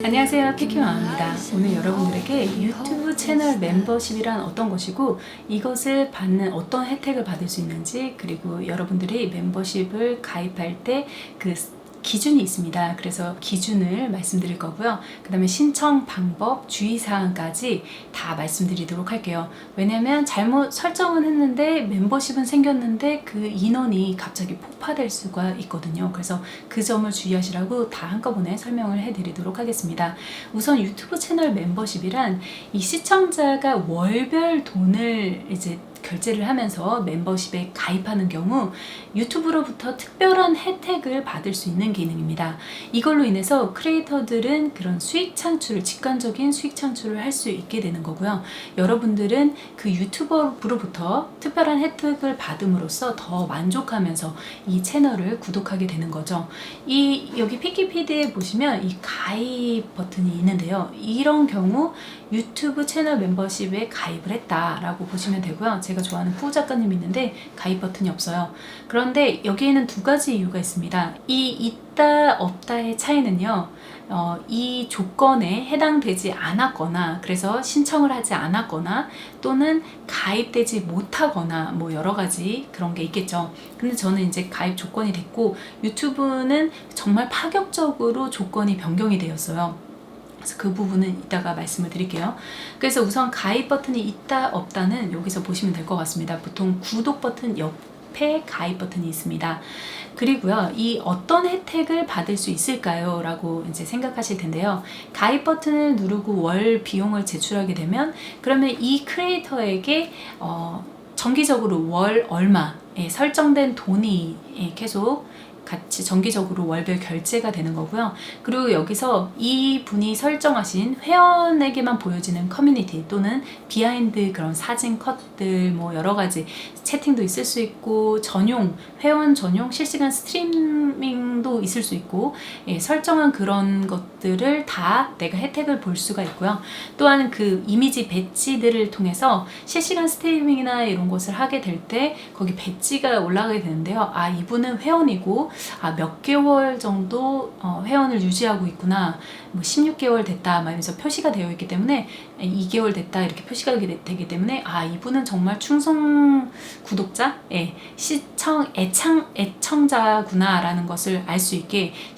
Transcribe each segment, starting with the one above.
안녕하세요 키키마입니다. 오늘 여러분들에게 유튜브 채널 멤버십이란 어떤 것이고 이것을 받는 어떤 혜택을 받을 수 있는지 그리고 여러분들이 멤버십을 가입할 때 그 기준이 있습니다. 그래서 기준을 말씀드릴 거고요. 그 다음에 신청 방법, 주의사항까지 다 말씀드리도록 할게요. 왜냐면 잘못 설정은 했는데 멤버십은 생겼는데 그 인원이 갑자기 폭파될 수가 있거든요. 그래서 그 점을 주의하시라고 다 한꺼번에 설명을 해드리도록 하겠습니다. 우선 유튜브 채널 멤버십이란 이 시청자가 월별 돈을 이제 결제를 하면서 멤버십에 가입하는 경우 유튜브로부터 특별한 혜택을 받을 수 있는 기능입니다. 이걸로 인해서 크리에이터들은 그런 수익 창출을 직관적인 수익 창출을 할 수 있게 되는 거고요. 여러분들은 그 유튜버로부터 특별한 혜택을 받음으로써 더 만족하면서 이 채널을 구독하게 되는 거죠. 이 여기 피키피드에 보시면 이 가입 버튼이 있는데요. 이런 경우 유튜브 채널 멤버십에 가입을 했다라고 보시면 되고요. 제가 좋아하는 푸 작가님 있는데 가입 버튼이 없어요. 그런데 여기에는 두 가지 이유가 있습니다. 이 있다 없다의 차이는요. 어, 이 조건에 해당되지 않았거나 그래서 신청을 하지 않았거나 또는 가입되지 못하거나 뭐 여러 가지 그런 게 있겠죠. 근데 저는 이제 가입 조건이 됐고 유튜브는 정말 파격적으로 조건이 변경이 되었어요. 그래서 그 부분은 이따가 말씀을 드릴게요. 그래서 우선 가입 버튼이 있다 없다는 여기서 보시면 될 것 같습니다. 보통 구독 버튼 옆에 가입 버튼이 있습니다. 그리고요, 이 어떤 혜택을 받을 수 있을까요? 라고 이제 생각하실 텐데요. 가입 버튼을 누르고 월 비용을 제출하게 되면 그러면 이 크리에이터에게 어, 정기적으로 월 얼마에 설정된 돈이 예, 계속 같이 정기적으로 월별 결제가 되는 거고요. 그리고 여기서 이 분이 설정하신 회원에게만 보여지는 커뮤니티 또는 비하인드 그런 사진 컷들 뭐 여러 가지 채팅도 있을 수 있고 전용 회원 전용 실시간 스트리밍도 있을 수 있고 예, 설정한 그런 것들을 다 내가 혜택을 볼 수가 있고요. 또한 그 이미지 배지들을 통해서 실시간 스트리밍이나 이런 것을 하게 될 때 거기 배지가 올라가게 되는데요. 아 이분은 회원이고 아, 몇 개월 정도 어, 회원을 유지하고 있구나. 뭐 16개월 됐다. 말면서 표시가 되어 있기 때문에 2개월 됐다. 이렇게 표시가 되기, 때문에 아, 이분은 정말 충성 구독자, 예, 시청, 애창, 애청자구나라는 것을 알 수 있게 어,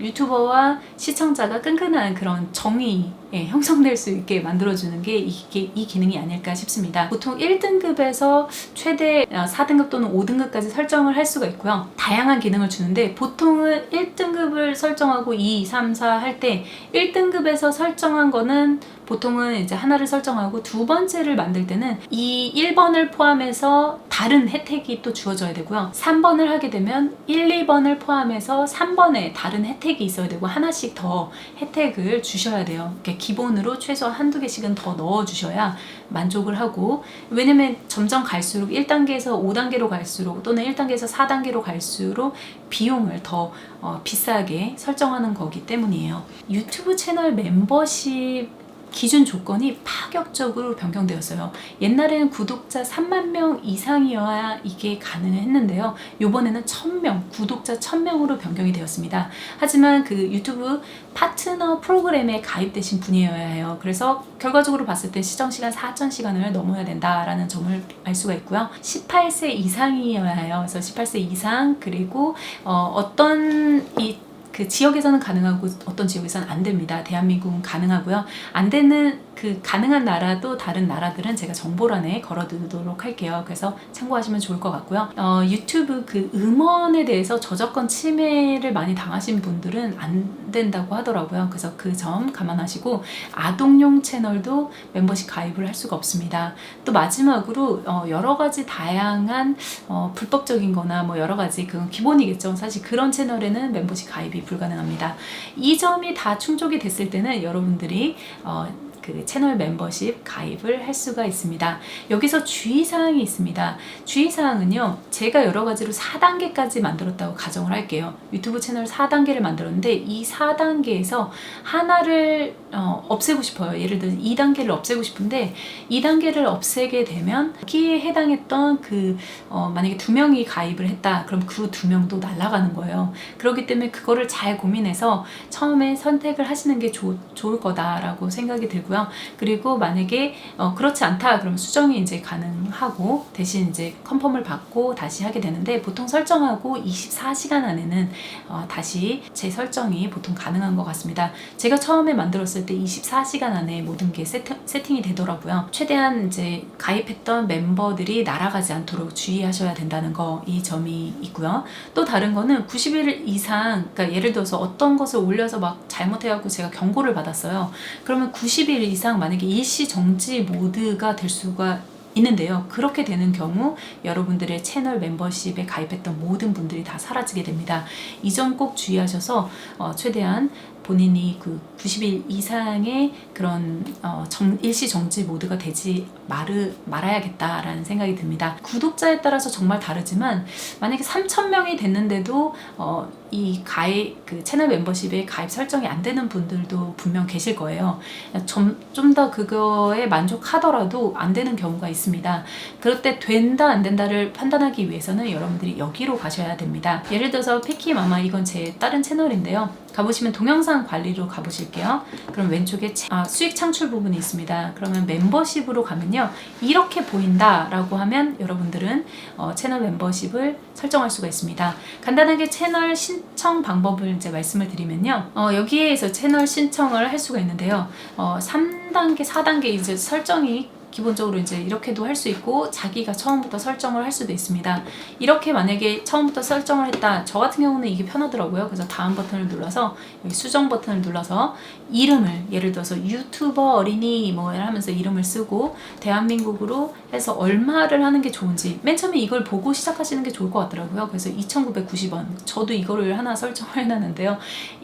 유튜버와 시청자가 끈끈한 그런 정이 예, 형성될 수 있게 만들어주는 게 이게 이 기능이 아닐까 싶습니다. 보통 1등급에서 최대 4등급 또는 5등급까지 설정을 할 수가 있고요. 다양한 기능을 주는데 보통은 1등급을 설정하고 2, 3, 4 할 때 1등급에서 설정한 거는 보통은 이제 하나를 설정하고 두 번째를 만들 때는 이 1번을 포함해서 다른 혜택이 또 주어져야 되고요. 3번을 하게 되면 1, 2번을 포함해서 3번에 다른 혜택이 있어야 되고 하나씩 더 혜택을 주셔야 돼요. 이렇게 기본으로 최소 한두 개씩은 더 넣어 주셔야 만족을 하고 왜냐면 점점 갈수록 1단계에서 5단계로 갈수록 또는 1단계에서 4단계로 갈수록 비용을 더 어, 비싸게 설정하는 거기 때문이에요. 유튜브 채널 멤버십 기준 조건이 파격적으로 변경되었어요. 옛날에는 구독자 3만 명 이상이어야 이게 가능했는데요. 요번에는 1000명, 구독자 1000명으로 변경이 되었습니다. 하지만 그 유튜브 파트너 프로그램에 가입되신 분이어야 해요. 그래서 결과적으로 봤을 때 시청 시간 4,000시간을 넘어야 된다라는 점을 알 수가 있고요. 18세 이상이어야 해요. 그래서 18세 이상 그리고 어, 어떤 이 그 지역에서는 가능하고 어떤 지역에서는 안 됩니다. 대한민국은 가능하고요. 안 되는 그 가능한 나라도 다른 나라들은 제가 정보란에 걸어두도록 할게요. 그래서 참고하시면 좋을 것 같고요. 어, 유튜브 그 음원에 대해서 저작권 침해를 많이 당하신 분들은 안 된다고 하더라고요. 그래서 그 점 감안하시고 아동용 채널도 멤버십 가입을 할 수가 없습니다. 또 마지막으로 어, 여러 가지 다양한 어, 불법적인 거나 뭐 여러 가지 그건 기본이겠죠. 사실 그런 채널에는 멤버십 가입이 불가능합니다. 이 점이 다 충족이 됐을 때는 여러분들이 어, 그그 채널 멤버십 가입을 할 수가 있습니다. 여기서 주의사항이 있습니다. 주의사항은요, 제가 여러 가지로 4단계까지 만들었다고 가정을 할게요. 유튜브 채널 4단계를 만들었는데, 이 4단계에서 하나를 어, 없애고 싶어요. 예를 들어 2단계를 없애고 싶은데, 2단계를 없애게 되면, 여기에 해당했던 그, 어, 만약에 두 명이 가입을 했다. 그럼 그 두 명도 날아가는 거예요. 그렇기 때문에 그거를 잘 고민해서 처음에 선택을 하시는 게 좋, 좋을 거다라고 생각이 들 고요. 그리고 만약에 어, 그렇지 않다 그러면 수정이 이제 가능하고 대신 이제 컨펌을 받고 다시 하게 되는데 보통 설정하고 24시간 안에는 어, 다시 재설정이 보통 가능한 것 같습니다. 제가 처음에 만들었을 때 24시간 안에 모든 게 세트, 세팅이 되더라고요. 최대한 이제 가입했던 멤버들이 날아가지 않도록 주의하셔야 된다는 거 이 점이 있고요. 또 다른 거는 90일 이상 그러니까 예를 들어서 어떤 것을 올려서 막 잘못해갖고 제가 경고를 받았어요. 그러면 90일 이상 만약에 일시 정지 모드가 될 수가 있는데요. 그렇게 되는 경우 여러분들의 채널 멤버십에 가입했던 모든 분들이 다 사라지게 됩니다. 이 점 꼭 주의하셔서 어, 최대한 본인이 그 90일 이상의 그런 어, 정, 일시 정지 모드가 되지 말으, 말아야겠다라는 생각이 듭니다. 구독자에 따라서 정말 다르지만 만약에 3,000명이 됐는데도 어, 이 가입 그 채널 멤버십에 가입 설정이 안 되는 분들도 분명 계실 거예요. 좀더 그거에 만족하더라도 안 되는 경우가 있습니다. 그럴 때 된다 안 된다를 판단하기 위해서는 여러분들이 여기로 가셔야 됩니다. 예를 들어서 피키마마 이건 제 다른 채널인데요. 가보시면 동영상 관리로 가보실게요. 그럼 왼쪽에 차- 아, 수익 창출 부분이 있습니다. 그러면 멤버십으로 가면요. 이렇게 보인다라고 하면 여러분들은 어, 채널 멤버십을 설정할 수가 있습니다. 간단하게 채널 신청 방법을 이제 말씀을 드리면요. 어, 여기에서 채널 신청을 할 수가 있는데요. 어, 3단계, 4단계 이제 설정이 기본적으로 이제 이렇게도 할 수 있고 자기가 처음부터 설정을 할 수도 있습니다. 이렇게 만약에 처음부터 설정을 했다. 저 같은 경우는 이게 편하더라고요. 그래서 다음 버튼을 눌러서 수정 버튼을 눌러서 이름을 예를 들어서 유튜버 어린이 뭐 하면서 이름을 쓰고 대한민국으로 해서 얼마를 하는 게 좋은지 맨 처음에 이걸 보고 시작하시는 게 좋을 것 같더라고요. 그래서 2,990원. 저도 이거를 하나 설정을 해놨는데요.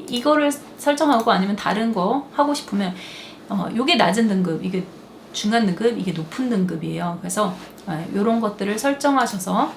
이거를 설정하고 아니면 다른 거 하고 싶으면 어, 요게 낮은 등급 이게 중간 등급, 이게 높은 등급이에요. 그래서 이런 것들을 설정하셔서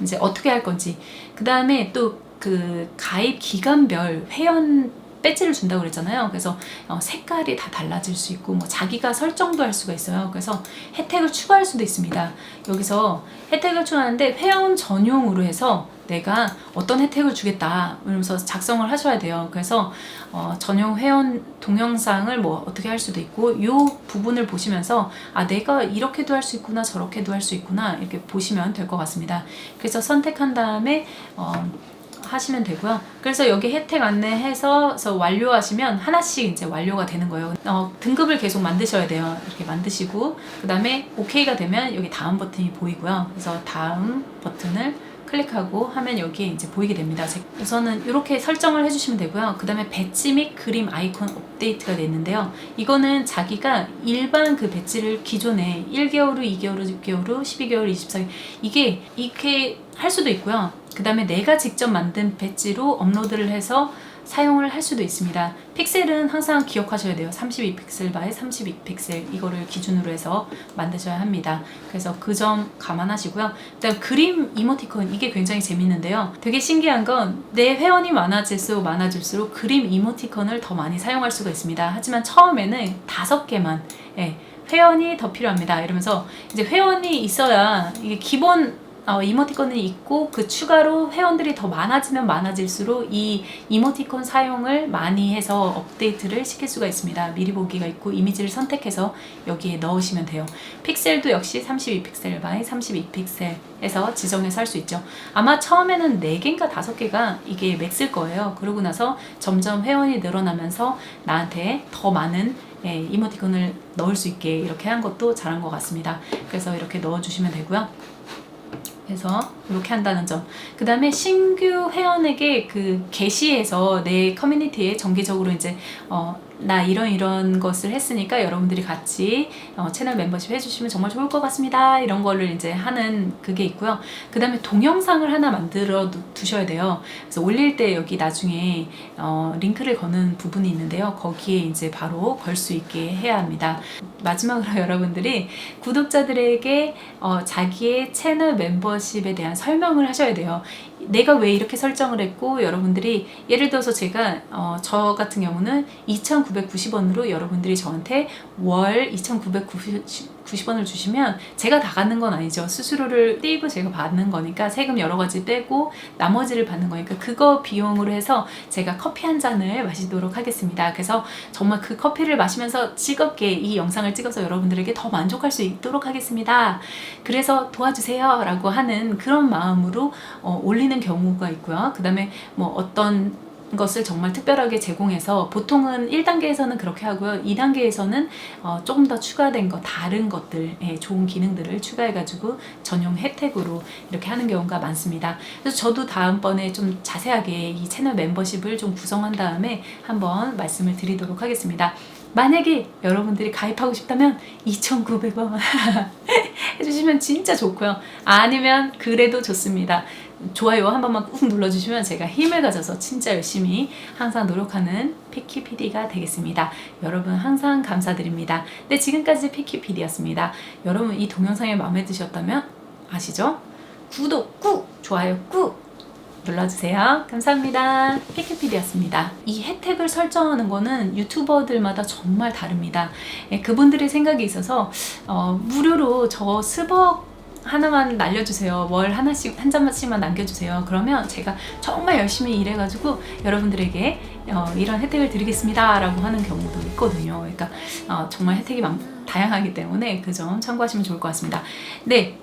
이제 어떻게 할 건지 그 다음에 또 그 가입 기간별 회원 배지를 준다고 그랬잖아요. 그래서 어, 색깔이 다 달라질 수 있고 뭐 자기가 설정도 할 수가 있어요. 그래서 혜택을 추가할 수도 있습니다. 여기서 혜택을 추가하는데 회원 전용으로 해서 내가 어떤 혜택을 주겠다 이러면서 작성을 하셔야 돼요. 그래서 어, 전용 회원 동영상을 뭐 어떻게 할 수도 있고 이 부분을 보시면서 아 내가 이렇게도 할 수 있구나 저렇게도 할 수 있구나 이렇게 보시면 될 것 같습니다. 그래서 선택한 다음에 어, 하시면 되고요. 그래서 여기 혜택 안내해서 완료하시면 하나씩 이제 완료가 되는 거예요. 어, 등급을 계속 만드셔야 돼요. 이렇게 만드시고 그 다음에 OK가 되면 여기 다음 버튼이 보이고요. 그래서 다음 버튼을 클릭하고 하면 여기에 이제 보이게 됩니다. 제- 우선은 이렇게 설정을 해주시면 되고요. 그 다음에 배지 및 그림 아이콘 업데이트가 됐는데요. 이거는 자기가 일반 그 배지를 기존에 1개월 후, 2개월 후, 6개월 후, 12개월 후, 24개월 이게 이렇게 할 수도 있고요. 그 다음에 내가 직접 만든 배지로 업로드를 해서 사용을 할 수도 있습니다. 픽셀은 항상 기억하셔야 돼요. 32픽셀 바이 32픽셀 이거를 기준으로 해서 만드셔야 합니다. 그래서 그 점 감안하시고요. 그다음 그림 이모티콘 이게 굉장히 재밌는데요. 되게 신기한 건 내 회원이 많아질수록 많아질수록 그림 이모티콘을 더 많이 사용할 수가 있습니다. 하지만 처음에는 다섯 개만 예, 회원이 더 필요합니다. 이러면서 이제 회원이 있어야 이게 기본 어, 이모티콘이 있고 그 추가로 회원들이 더 많아지면 많아질수록 이 이모티콘 사용을 많이 해서 업데이트를 시킬 수가 있습니다. 미리 보기가 있고 이미지를 선택해서 여기에 넣으시면 돼요. 픽셀도 역시 32픽셀 바이 32픽셀에서 지정해서 할 수 있죠. 아마 처음에는 4개인가 5개가 이게 맥스일 거예요. 그러고 나서 점점 회원이 늘어나면서 나한테 더 많은 예, 이모티콘을 넣을 수 있게 이렇게 한 것도 잘한 것 같습니다. 그래서 이렇게 넣어주시면 되고요. 그래서 이렇게 한다는 점. 그 다음에 신규 회원에게 그 게시해서 내 커뮤니티에 정기적으로 이제 어, 나 이런 이런 것을 했으니까 여러분들이 같이 어, 채널 멤버십 해주시면 정말 좋을 것 같습니다. 이런 거를 이제 하는 그게 있고요. 그 다음에 동영상을 하나 만들어 두- 두셔야 돼요. 그래서 올릴 때 여기 나중에 어, 링크를 거는 부분이 있는데요. 거기에 이제 바로 걸 수 있게 해야 합니다. 마지막으로 여러분들이 구독자들에게 어, 자기의 채널 멤버 십에 대한 설명을 하셔야 돼요. 내가 왜 이렇게 설정을 했고 여러분들이 예를 들어서 제가 어, 저 같은 경우는 2,990원으로 여러분들이 저한테 월 2,990 원을 주시면 제가 다 갖는 건 아니죠. 수수료를 떼고 제가 받는 거니까 세금 여러 가지 떼고 나머지를 받는 거니까 그거 비용으로 해서 제가 커피 한 잔을 마시도록 하겠습니다. 그래서 정말 그 커피를 마시면서 즐겁게 이 영상을 찍어서 여러분들에게 더 만족할 수 있도록 하겠습니다. 그래서 도와주세요 라고 하는 그런 마음으로 어, 올리는 경우가 있고요. 그 다음에 뭐 어떤 것을 정말 특별하게 제공해서 보통은 1단계에서는 그렇게 하고요. 2단계에서는 어, 조금 더 추가된 거, 다른 것들, 예, 좋은 기능들을 추가해가지고 전용 혜택으로 이렇게 하는 경우가 많습니다. 그래서 저도 다음번에 좀 자세하게 이 채널 멤버십을 좀 구성한 다음에 한번 말씀을 드리도록 하겠습니다. 만약에 여러분들이 가입하고 싶다면 2,900원 해주시면 진짜 좋고요. 아니면 그래도 좋습니다. 좋아요 한 번만 꾹 눌러주시면 제가 힘을 가져서 진짜 열심히 항상 노력하는 피키 PD가 되겠습니다. 여러분 항상 감사드립니다. 네, 지금까지 피키 PD였습니다. 여러분 이 동영상이 마음에 드셨다면 아시죠? 구독 꾹! 좋아요 꾹! 눌러주세요. 감사합니다. 피키피디였습니다. 이 혜택을 설정하는 거는 유튜버들마다 정말 다릅니다. 예, 그분들의 생각이 있어서 어, 무료로 저 스벅 하나만 날려주세요. 월 하나씩 한 잔씩만 남겨주세요. 그러면 제가 정말 열심히 일해가지고 여러분들에게 어, 이런 혜택을 드리겠습니다라고 하는 경우도 있거든요. 그러니까 어, 정말 혜택이 많, 다양하기 때문에 그 점 참고하시면 좋을 것 같습니다. 네,